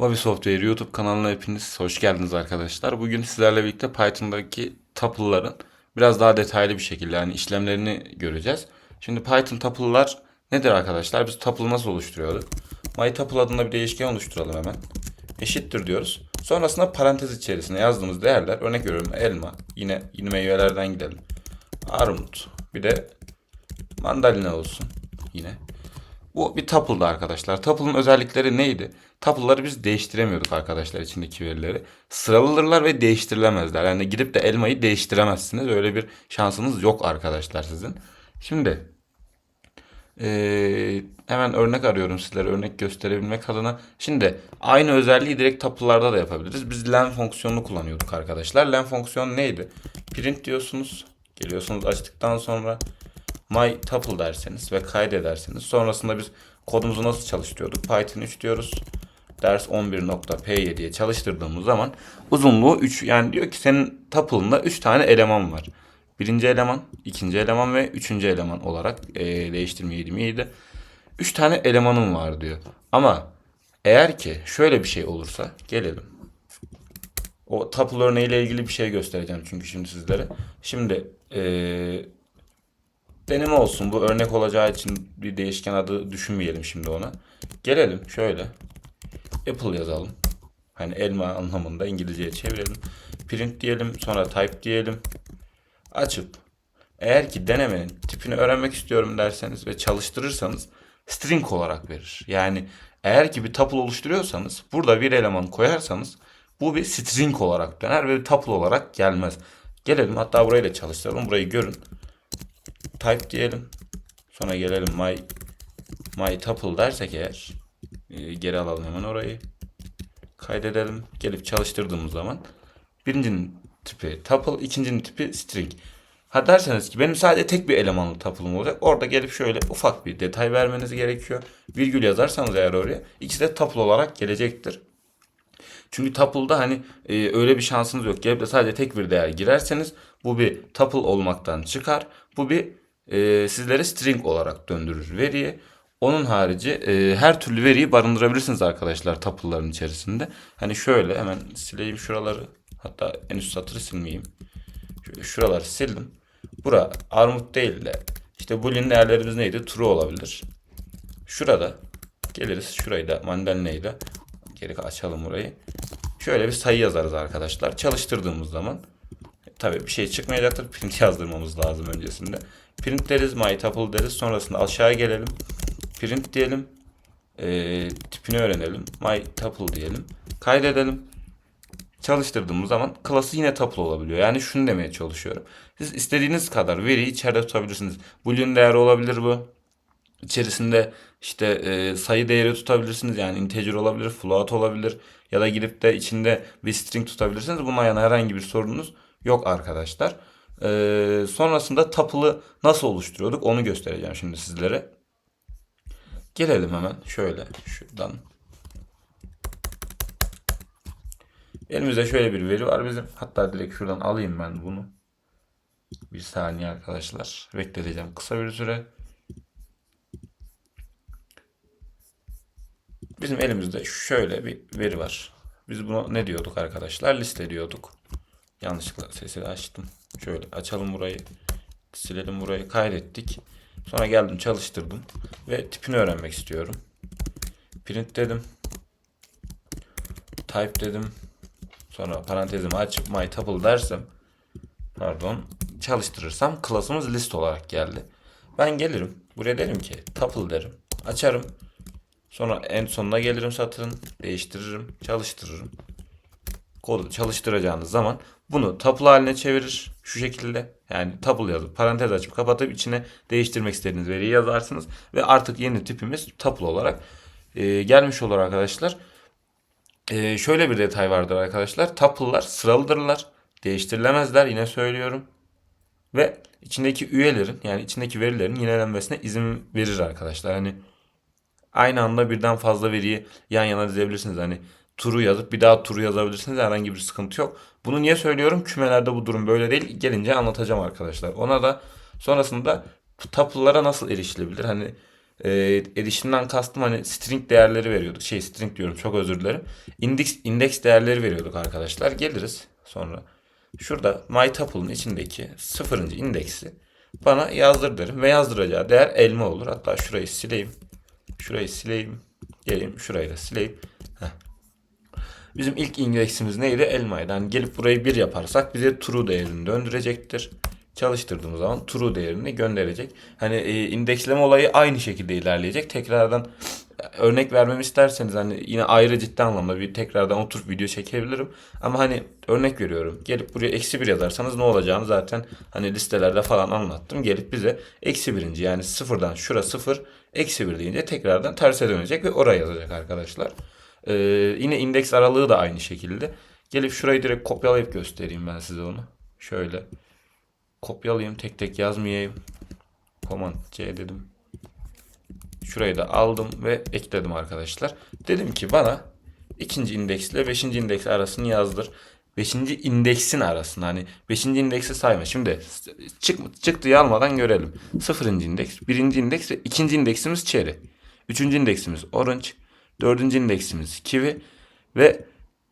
Wabi Software YouTube kanalına hepiniz hoş geldiniz arkadaşlar. Bugün sizlerle birlikte Python'daki tuple'ların biraz daha detaylı bir şekilde yani işlemlerini göreceğiz. Şimdi Python tuple'lar nedir arkadaşlar? Biz tuple nasıl oluşturuyorduk? MyTuple adında bir değişken oluşturalım hemen. Eşittir diyoruz. Sonrasında parantez içerisine yazdığımız değerler örnek veriyorum elma yine yine meyvelerden gidelim. Armut bir de mandalina olsun yine. Bu bir tuple'dı arkadaşlar. Tuple'ın özellikleri neydi? Tuple'ları biz değiştiremiyorduk arkadaşlar içindeki verileri. Sıralıdırlar ve değiştirilemezler. Yani gidip de elmayı değiştiremezsiniz. Öyle bir şansınız yok arkadaşlar sizin. Şimdi ee, hemen örnek arıyorum sizlere örnek gösterebilmek adına. Şimdi aynı özelliği direkt tuple'larda da yapabiliriz. Biz len fonksiyonunu kullanıyorduk arkadaşlar. Len fonksiyonu neydi? Print diyorsunuz. Geliyorsunuz açtıktan sonra my tuple derseniz ve kaydederseniz sonrasında biz kodumuzu nasıl çalıştırıyorduk? Python 3 diyoruz. Ders 11.p diye çalıştırdığımız zaman uzunluğu 3 yani diyor ki senin tuple'ında 3 tane eleman var. Birinci eleman, ikinci eleman ve üçüncü eleman olarak e, değiştirmeyeydim iyiydi. 3 tane elemanım var diyor. Ama eğer ki şöyle bir şey olursa gelelim. O tuple örneğiyle ilgili bir şey göstereceğim çünkü şimdi sizlere. Şimdi eee deneme olsun. Bu örnek olacağı için bir değişken adı düşünmeyelim şimdi ona. Gelelim şöyle. Apple yazalım. Hani elma anlamında İngilizceye çevirelim. Print diyelim. Sonra type diyelim. Açıp eğer ki denemenin tipini öğrenmek istiyorum derseniz ve çalıştırırsanız string olarak verir. Yani eğer ki bir tuple oluşturuyorsanız burada bir eleman koyarsanız bu bir string olarak döner ve bir tuple olarak gelmez. Gelelim hatta burayı da çalıştıralım. Burayı görün type diyelim. Sonra gelelim my my tuple dersek eğer e, geri alalım hemen orayı. Kaydedelim. Gelip çalıştırdığımız zaman birincinin tipi tuple, ikincinin tipi string. Ha derseniz ki benim sadece tek bir elemanlı tuple'ım olacak. Orada gelip şöyle ufak bir detay vermeniz gerekiyor. Virgül yazarsanız eğer oraya ikisi de tuple olarak gelecektir. Çünkü tuple'da hani e, öyle bir şansınız yok. Gelip de sadece tek bir değer girerseniz bu bir tuple olmaktan çıkar. Bu bir e, sizlere string olarak döndürür veriyi. Onun harici e, her türlü veriyi barındırabilirsiniz arkadaşlar tuple'ların içerisinde. Hani şöyle hemen sileyim şuraları. Hatta en üst satırı silmeyeyim. Şöyle şuraları sildim. Bura armut değil de işte boolean değerlerimiz neydi? True olabilir. Şurada geliriz şurayı da mandalina'yı da geri açalım burayı. Şöyle bir sayı yazarız arkadaşlar. Çalıştırdığımız zaman tabii bir şey çıkmayacaktır. Print yazdırmamız lazım öncesinde. Print deriz, my tuple deriz. Sonrasında aşağıya gelelim. Print diyelim. Ee, tipini öğrenelim. My tuple diyelim. Kaydedelim. Çalıştırdığımız zaman klası yine tuple olabiliyor. Yani şunu demeye çalışıyorum. Siz istediğiniz kadar veriyi içeride tutabilirsiniz. Boolean değeri olabilir bu. İçerisinde işte e, sayı değeri tutabilirsiniz. Yani integer olabilir, float olabilir. Ya da gidip de içinde bir string tutabilirsiniz. Buna yana herhangi bir sorunuz yok arkadaşlar. Ee, sonrasında tuple'ı nasıl oluşturuyorduk onu göstereceğim şimdi sizlere. Gelelim hemen şöyle şuradan. Elimizde şöyle bir veri var bizim. Hatta direkt şuradan alayım ben bunu. Bir saniye arkadaşlar. Bekleteceğim kısa bir süre. Bizim elimizde şöyle bir veri var. Biz bunu ne diyorduk arkadaşlar? Liste diyorduk. Yanlışlıkla sesini açtım. Şöyle açalım burayı. Silelim burayı. Kaydettik. Sonra geldim çalıştırdım. Ve tipini öğrenmek istiyorum. Print dedim. Type dedim. Sonra parantezimi açıp my tuple dersem pardon çalıştırırsam klasımız list olarak geldi. Ben gelirim. Buraya derim ki tuple derim. Açarım. Sonra en sonuna gelirim satırın. Değiştiririm. Çalıştırırım kodu çalıştıracağınız zaman bunu tuple haline çevirir şu şekilde. Yani tuple yazıp parantez açıp kapatıp içine değiştirmek istediğiniz veriyi yazarsınız ve artık yeni tipimiz tuple olarak e, gelmiş olur arkadaşlar. E, şöyle bir detay vardır arkadaşlar. Tuple'lar sıralıdırlar. Değiştirilemezler yine söylüyorum. Ve içindeki üyelerin yani içindeki verilerin yinelenmesine izin verir arkadaşlar. Hani aynı anda birden fazla veriyi yan yana dizebilirsiniz. Hani turu yazıp bir daha turu yazabilirsiniz. Herhangi bir sıkıntı yok. Bunu niye söylüyorum? Kümelerde bu durum böyle değil. Gelince anlatacağım arkadaşlar. Ona da sonrasında tuple'lara nasıl erişilebilir? Hani e, edition'dan kastım hani string değerleri veriyorduk. Şey string diyorum çok özür dilerim. Index, indeks değerleri veriyorduk arkadaşlar. Geliriz sonra. Şurada my tuple'ın içindeki sıfırıncı indeksi bana yazdır derim. Ve yazdıracağı değer elma olur. Hatta şurayı sileyim. Şurayı sileyim. Geleyim şurayı da sileyim. Bizim ilk indeksimiz neydi? Elmaydı. Yani gelip burayı bir yaparsak bize true değerini döndürecektir. Çalıştırdığımız zaman true değerini gönderecek. Hani e, indeksleme olayı aynı şekilde ilerleyecek. Tekrardan e, örnek vermemi isterseniz hani yine ayrı ciddi anlamda bir tekrardan oturup video çekebilirim. Ama hani örnek veriyorum. Gelip buraya eksi bir yazarsanız ne olacağını zaten hani listelerde falan anlattım. Gelip bize eksi birinci yani sıfırdan şura sıfır eksi bir deyince tekrardan terse dönecek ve oraya yazacak arkadaşlar. Ee, yine indeks aralığı da aynı şekilde. Gelip şurayı direkt kopyalayıp göstereyim ben size onu. Şöyle kopyalayayım tek tek yazmayayım. Command C dedim. Şurayı da aldım ve ekledim arkadaşlar. Dedim ki bana ikinci indeksle beşinci indeks arasını yazdır. Beşinci indeksin arasını hani beşinci indeksi sayma. Şimdi çık, çıktıyı almadan görelim. Sıfırıncı indeks, birinci indeks ve ikinci indeksimiz cherry. Üçüncü indeksimiz orange. Dördüncü indeksimiz kiwi. Ve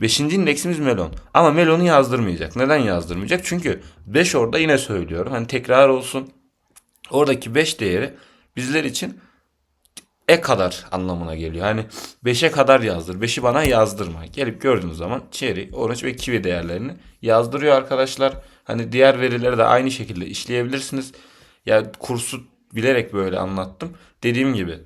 beşinci indeksimiz melon. Ama melonu yazdırmayacak. Neden yazdırmayacak? Çünkü 5 orada yine söylüyorum. Hani tekrar olsun. Oradaki 5 değeri bizler için e kadar anlamına geliyor. Hani 5'e kadar yazdır. 5'i bana yazdırma. Gelip gördüğünüz zaman cherry, orange ve kiwi değerlerini yazdırıyor arkadaşlar. Hani diğer verileri de aynı şekilde işleyebilirsiniz. Ya kursu bilerek böyle anlattım. Dediğim gibi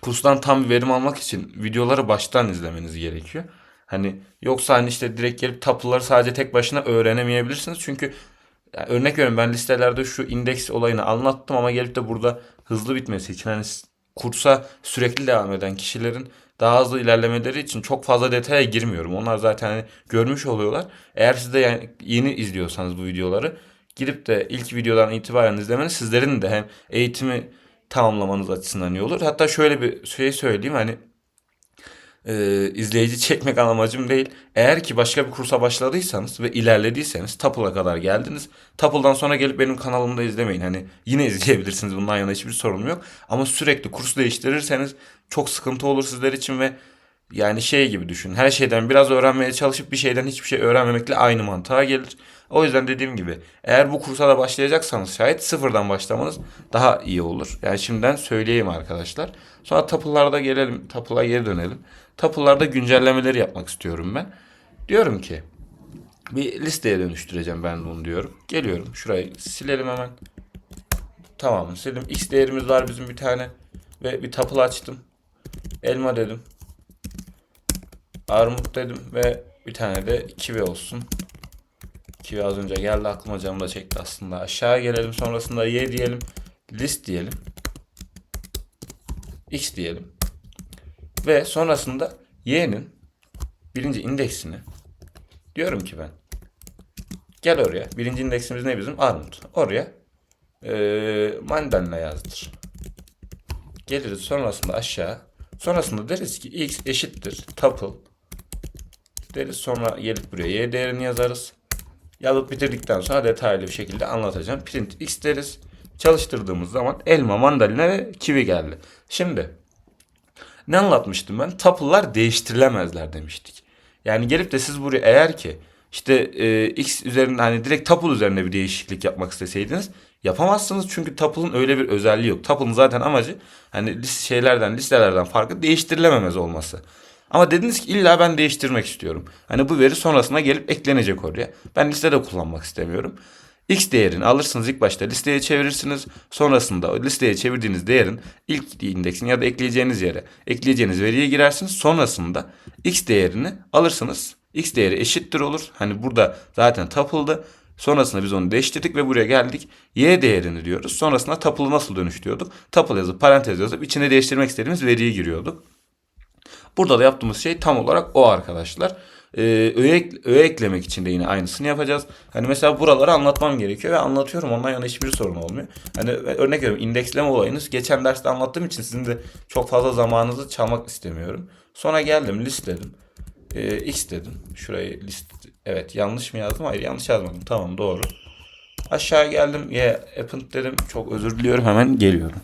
kurstan tam bir verim almak için videoları baştan izlemeniz gerekiyor. Hani yoksa hani işte direkt gelip tapıları sadece tek başına öğrenemeyebilirsiniz. Çünkü yani örnek veriyorum ben listelerde şu indeks olayını anlattım ama gelip de burada hızlı bitmesi için hani kursa sürekli devam eden kişilerin daha hızlı ilerlemeleri için çok fazla detaya girmiyorum. Onlar zaten hani görmüş oluyorlar. Eğer siz de yani yeni izliyorsanız bu videoları gidip de ilk videodan itibaren izlemeniz sizlerin de hem eğitimi tamamlamanız açısından iyi olur. Hatta şöyle bir şey söyleyeyim hani e, izleyici çekmek amacım değil. Eğer ki başka bir kursa başladıysanız ve ilerlediyseniz Tapıl'a kadar geldiniz. Tapıl'dan sonra gelip benim kanalımda izlemeyin. Hani yine izleyebilirsiniz. Bundan yana hiçbir sorunum yok. Ama sürekli kurs değiştirirseniz çok sıkıntı olur sizler için ve yani şey gibi düşün. Her şeyden biraz öğrenmeye çalışıp bir şeyden hiçbir şey öğrenmemekle aynı mantığa gelir. O yüzden dediğim gibi eğer bu kursa da başlayacaksanız şayet sıfırdan başlamanız daha iyi olur. Yani şimdiden söyleyeyim arkadaşlar. Sonra tapılarda gelelim. Tapıla geri dönelim. Tapılarda güncellemeleri yapmak istiyorum ben. Diyorum ki bir listeye dönüştüreceğim ben bunu diyorum. Geliyorum. Şurayı silelim hemen. Tamam sildim. X değerimiz var bizim bir tane. Ve bir tapıl açtım. Elma dedim. Armut dedim ve bir tane de kivi olsun. Kivi az önce geldi aklıma canım da çekti aslında. Aşağı gelelim sonrasında y diyelim. List diyelim. X diyelim. Ve sonrasında y'nin birinci indeksini diyorum ki ben gel oraya. Birinci indeksimiz ne bizim? Armut. Oraya ee, mandalina yazdır. Geliriz sonrasında aşağı. Sonrasında deriz ki x eşittir tuple deriz. Sonra gelip buraya y değerini yazarız. Yazıp bitirdikten sonra detaylı bir şekilde anlatacağım. Print x deriz. Çalıştırdığımız zaman elma, mandalina ve kivi geldi. Şimdi ne anlatmıştım ben? Tuple'lar değiştirilemezler demiştik. Yani gelip de siz buraya eğer ki işte e, x üzerinde hani direkt tuple üzerinde bir değişiklik yapmak isteseydiniz yapamazsınız çünkü tuple'ın öyle bir özelliği yok. Tuple'ın zaten amacı hani list şeylerden, listelerden farkı değiştirilememez olması. Ama dediniz ki illa ben değiştirmek istiyorum. Hani bu veri sonrasında gelip eklenecek oraya. Ben listede kullanmak istemiyorum. X değerini alırsınız ilk başta listeye çevirirsiniz. Sonrasında listeye çevirdiğiniz değerin ilk indeksin ya da ekleyeceğiniz yere ekleyeceğiniz veriye girersiniz. Sonrasında X değerini alırsınız. X değeri eşittir olur. Hani burada zaten tuple'dı. Sonrasında biz onu değiştirdik ve buraya geldik. Y değerini diyoruz. Sonrasında tuple'ı nasıl dönüştürüyorduk? Tuple yazıp parantez yazıp içine değiştirmek istediğimiz veriyi giriyorduk. Burada da yaptığımız şey tam olarak o arkadaşlar. Ee, öğe, eklemek için de yine aynısını yapacağız. Hani mesela buraları anlatmam gerekiyor ve anlatıyorum. Ondan yana hiçbir sorun olmuyor. Hani örnek veriyorum indeksleme olayınız geçen derste anlattığım için sizin de çok fazla zamanınızı çalmak istemiyorum. Sonra geldim listeledim. Ee, x dedim. Şurayı list evet yanlış mı yazdım? Hayır yanlış yazmadım. Tamam doğru. Aşağı geldim. Yeah, append dedim. Çok özür diliyorum. Hemen geliyorum.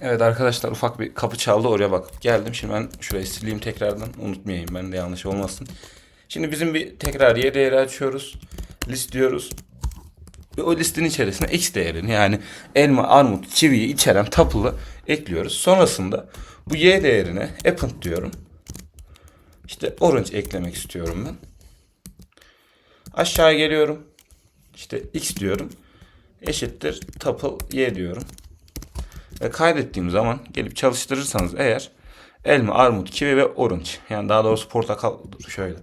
Evet arkadaşlar ufak bir kapı çaldı oraya bakıp geldim. Şimdi ben şurayı sileyim tekrardan unutmayayım ben de yanlış olmasın. Şimdi bizim bir tekrar y değeri açıyoruz. List diyoruz. Ve o listin içerisine x değerini yani elma, armut, çiviyi içeren tuple'ı ekliyoruz. Sonrasında bu y değerine append diyorum. İşte orange eklemek istiyorum ben. Aşağı geliyorum. İşte x diyorum. Eşittir tuple y diyorum. Ve kaydettiğim zaman gelip çalıştırırsanız eğer elma, armut, kivi ve orange yani daha doğrusu portakal şöyle.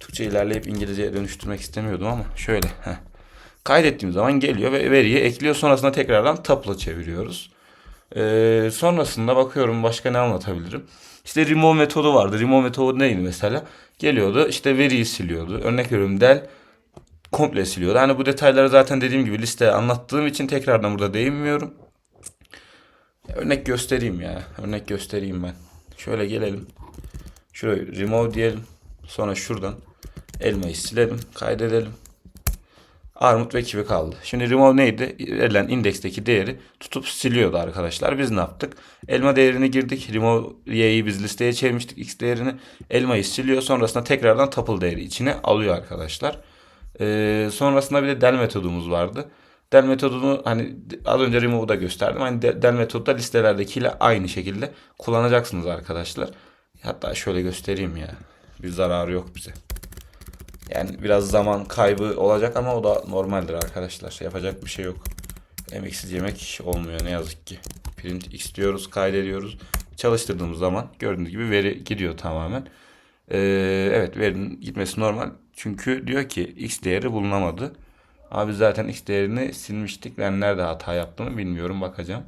Türkçe ilerleyip İngilizceye dönüştürmek istemiyordum ama şöyle. Heh. Kaydettiğim zaman geliyor ve veriyi ekliyor. Sonrasında tekrardan tuple'a çeviriyoruz. Ee, sonrasında bakıyorum başka ne anlatabilirim. İşte remove metodu vardı. Remove metodu neydi mesela? Geliyordu işte veriyi siliyordu. Örnek veriyorum del komple siliyordu. Hani bu detayları zaten dediğim gibi listeye anlattığım için tekrardan burada değinmiyorum. Örnek göstereyim ya. Örnek göstereyim ben. Şöyle gelelim. Şuraya remove diyelim. Sonra şuradan elmayı silelim. Kaydedelim. Armut ve kivi kaldı. Şimdi remove neydi? Verilen indeksteki değeri tutup siliyordu arkadaşlar. Biz ne yaptık? Elma değerini girdik. Remove y'yi biz listeye çevirmiştik. X değerini. Elmayı siliyor. Sonrasında tekrardan tuple değeri içine alıyor arkadaşlar. Ee, sonrasında bir de del metodumuz vardı. Del metodunu hani az önce remove'u da gösterdim. Hani de- del metodu da listelerdekiyle aynı şekilde kullanacaksınız arkadaşlar. Hatta şöyle göstereyim ya. Bir zararı yok bize. Yani biraz zaman kaybı olacak ama o da normaldir arkadaşlar. Yapacak bir şey yok. Emeksiz yemek olmuyor ne yazık ki. Print x diyoruz, kaydediyoruz. Çalıştırdığımız zaman gördüğünüz gibi veri gidiyor tamamen. Ee, evet verinin gitmesi normal. Çünkü diyor ki x değeri bulunamadı. Abi zaten x değerini silmiştik. Ben nerede hata yaptığımı bilmiyorum bakacağım.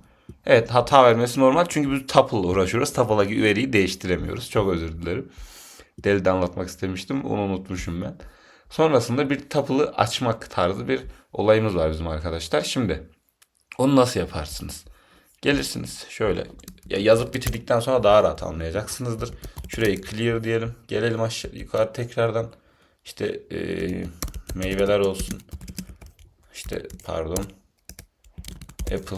Evet hata vermesi normal çünkü biz tuple uğraşıyoruz. Tuple'daki veriyi değiştiremiyoruz. Çok özür dilerim. Deli de anlatmak istemiştim. Onu unutmuşum ben. Sonrasında bir tuple'ı açmak tarzı bir olayımız var bizim arkadaşlar. Şimdi onu nasıl yaparsınız? Gelirsiniz şöyle ya yazıp bitirdikten sonra daha rahat anlayacaksınızdır. Şurayı clear diyelim. Gelelim aşağı yukarı tekrardan. İşte eee, meyveler olsun. İşte pardon. Apple.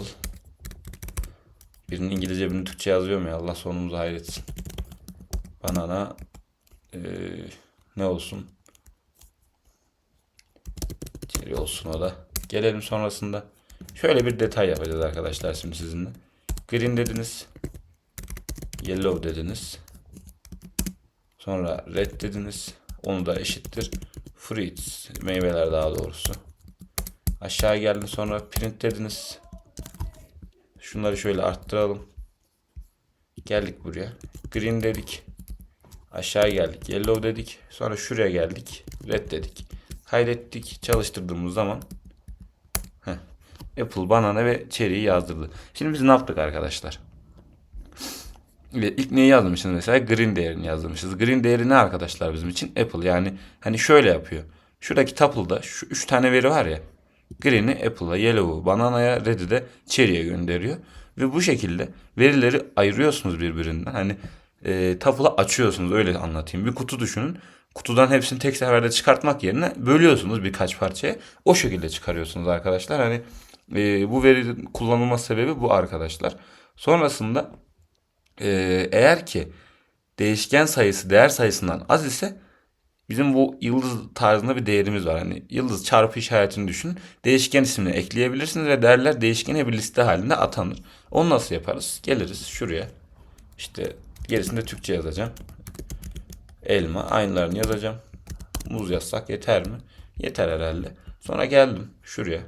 Birinin İngilizce birini Türkçe yazıyorum ya. Allah sonumuzu hayretsin. Banana eee, ne olsun? Cherry olsun o da. Gelelim sonrasında. Şöyle bir detay yapacağız arkadaşlar şimdi sizinle. Green dediniz. Yellow dediniz. Sonra red dediniz. Onu da eşittir. Fruits. Meyveler daha doğrusu. Aşağı geldim sonra print dediniz. Şunları şöyle arttıralım. Geldik buraya. Green dedik. Aşağı geldik. Yellow dedik. Sonra şuraya geldik. Red dedik. Kaydettik. Çalıştırdığımız zaman heh, Apple, banana ve cherry'yi yazdırdı. Şimdi biz ne yaptık arkadaşlar? İlk neyi yazmışız mesela? Green değerini yazmışız. Green değeri ne arkadaşlar bizim için? Apple. Yani hani şöyle yapıyor. Şuradaki tuple'da şu üç tane veri var ya. Green'i Apple'a, Yellow'u, Banana'ya, Red'i de Cherry'e gönderiyor. Ve bu şekilde verileri ayırıyorsunuz birbirinden. Hani e, tuple'ı açıyorsunuz öyle anlatayım. Bir kutu düşünün. Kutudan hepsini tek seferde çıkartmak yerine bölüyorsunuz birkaç parçaya. O şekilde çıkarıyorsunuz arkadaşlar. Hani e, bu verinin kullanılma sebebi bu arkadaşlar. Sonrasında e, eğer ki değişken sayısı değer sayısından az ise bizim bu yıldız tarzında bir değerimiz var. Hani yıldız çarpı işaretini düşünün. Değişken ismini ekleyebilirsiniz ve değerler değişkene bir liste halinde atanır. Onu nasıl yaparız? Geliriz şuraya. İşte gerisinde Türkçe yazacağım. Elma aynılarını yazacağım. Muz yazsak yeter mi? Yeter herhalde. Sonra geldim şuraya.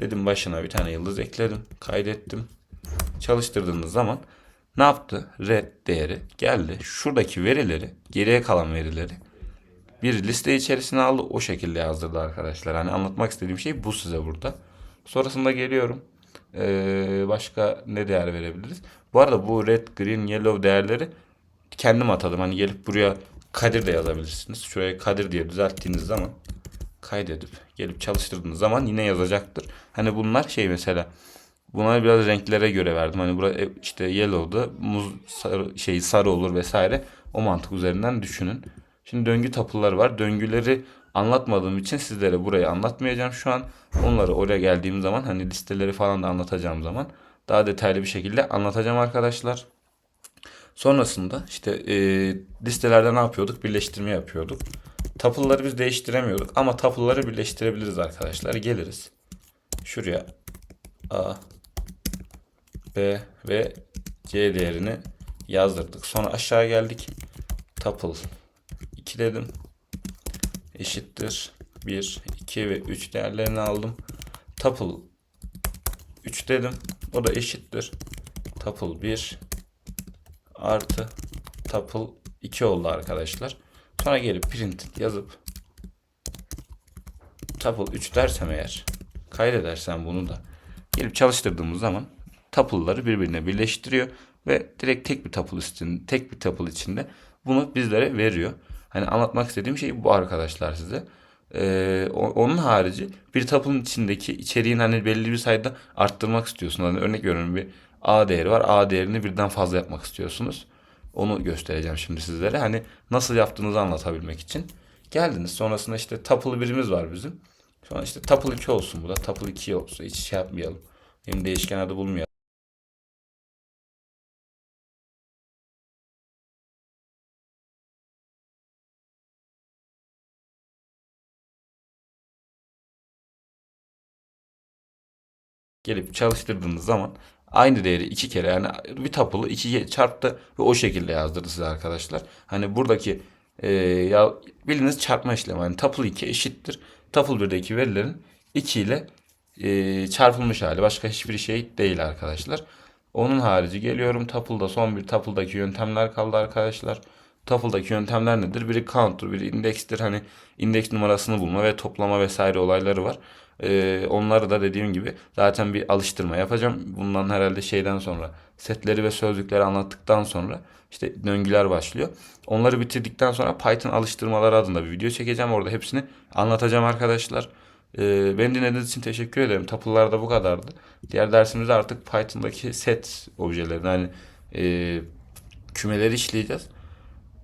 Dedim başına bir tane yıldız ekledim. Kaydettim. Çalıştırdığınız zaman ne yaptı? Red değeri geldi. Şuradaki verileri, geriye kalan verileri bir liste içerisine aldı. O şekilde yazdırdı arkadaşlar. Hani anlatmak istediğim şey bu size burada. Sonrasında geliyorum. Ee, başka ne değer verebiliriz? Bu arada bu red, green, yellow değerleri kendim atadım. Hani gelip buraya Kadir de yazabilirsiniz. Şuraya Kadir diye düzelttiğiniz zaman kaydedip gelip çalıştırdığınız zaman yine yazacaktır. Hani bunlar şey mesela Buna biraz renklere göre verdim. Hani burada işte yellow'da muz sarı, şey sarı olur vesaire. O mantık üzerinden düşünün. Şimdi döngü tapıları var. Döngüleri anlatmadığım için sizlere burayı anlatmayacağım şu an. Onları oraya geldiğim zaman hani listeleri falan da anlatacağım zaman daha detaylı bir şekilde anlatacağım arkadaşlar. Sonrasında işte e, listelerde ne yapıyorduk? Birleştirme yapıyorduk. Tuple'ları biz değiştiremiyorduk ama tuple'ları birleştirebiliriz arkadaşlar. Geliriz. Şuraya A, B ve C değerini yazdırdık. Sonra aşağı geldik. Tuple 2 dedim. Eşittir 1, 2 ve 3 değerlerini aldım. Tuple 3 dedim. O da eşittir. Tuple 1 artı tuple 2 oldu arkadaşlar. Sonra gelip print yazıp tuple 3 dersem eğer kaydedersem bunu da gelip çalıştırdığımız zaman tuple'ları birbirine birleştiriyor ve direkt tek bir tuple üstünde, tek bir tuple içinde bunu bizlere veriyor. Hani anlatmak istediğim şey bu arkadaşlar size. Ee, onun harici bir tuple'ın içindeki içeriğin hani belli bir sayıda arttırmak istiyorsunuz. Hani örnek veriyorum bir A değeri var. A değerini birden fazla yapmak istiyorsunuz. Onu göstereceğim şimdi sizlere. Hani nasıl yaptığınızı anlatabilmek için. Geldiniz. Sonrasında işte tuple birimiz var bizim. Sonra işte tuple 2 olsun bu da. Tuple 2 olsun. Hiç şey yapmayalım. Hem değişken adı bulmayalım. Gelip çalıştırdığınız zaman aynı değeri iki kere yani bir tapılı iki çarptı ve o şekilde yazdırdı size arkadaşlar. Hani buradaki e, ya bildiğiniz çarpma işlemi hani tuple 2 eşittir. Tuple 1'deki verilerin 2 ile e, çarpılmış hali başka hiçbir şey değil arkadaşlar. Onun harici geliyorum tuple'da son bir tuple'daki yöntemler kaldı arkadaşlar. Tuple'daki yöntemler nedir? Biri count'tur, biri indeks'tir. Hani indeks numarasını bulma ve toplama vesaire olayları var. Ee, onları da dediğim gibi zaten bir alıştırma yapacağım. Bundan herhalde şeyden sonra setleri ve sözlükleri anlattıktan sonra işte döngüler başlıyor. Onları bitirdikten sonra Python alıştırmaları adında bir video çekeceğim. Orada hepsini anlatacağım arkadaşlar. Ee, beni dinlediğiniz için teşekkür ederim. Tapılar da bu kadardı. Diğer dersimizde artık Python'daki set objelerini hani e, kümeleri işleyeceğiz.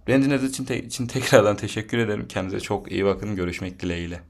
Beni dinlediğiniz için, te- için tekrardan teşekkür ederim. Kendinize çok iyi bakın. Görüşmek dileğiyle.